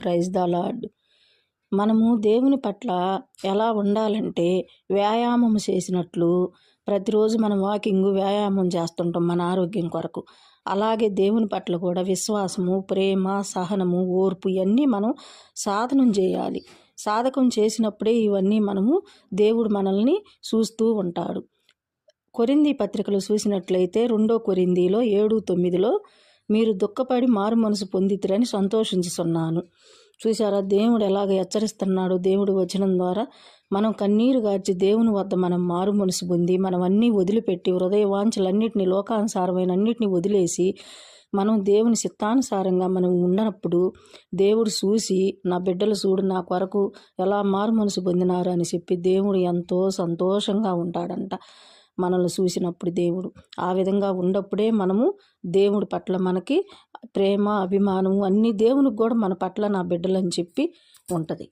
Praise the lord మనము దేవుని పట్ల ఎలా ఉండాలంటే వ్యాయామం చేసినట్లు ప్రతిరోజు మనం వాకింగ్ వ్యాయామం చేస్తుంటాం మన ఆరోగ్యం కొరకు. అలాగే దేవుని పట్ల కూడా విశ్వాసము ప్రేమ సహనము ఓర్పు ఇవన్నీ మనం సాధనం చేయాలి. సాధకం చేసినప్పుడే ఇవన్నీ మనము దేవుడు మనల్ని చూస్తూ ఉంటాడు. కొరింది పత్రికలు చూసినట్లయితే రెండో కొరిందీలో ఏడు తొమ్మిదిలో మీరు దుఃఖపడి మారు మనసు పొందితురని సంతోషించుతున్నాను చూసారా దేవుడు ఎలాగ హెచ్చరిస్తున్నాడు? దేవుడు వచనం ద్వారా మనం కన్నీరు గార్చి దేవుని వద్ద మనం మారు మనసు పొంది మనం అన్నీ వదిలిపెట్టి హృదయ వాంఛలన్నిటిని లోకానుసారమైన అన్నిటిని వదిలేసి మనం దేవుని చిత్తానుసారంగా మనం ఉన్నప్పుడు దేవుడు చూసి నా బిడ్డలు చూడు నా కొరకు ఎలా మారు మనసు పొందినారు అని చెప్పి దేవుడు ఎంతో సంతోషంగా ఉంటాడంట. మనల్ని చూసినప్పుడు దేవుడు. ఆ విధంగా ఉన్నప్పుడే మనము దేవుడి పట్ల మనకి ప్రేమ అభిమానము అన్నీ దేవునికి కూడా మన పట్ల నా బిడ్డలని చెప్పి ఉంటుంది.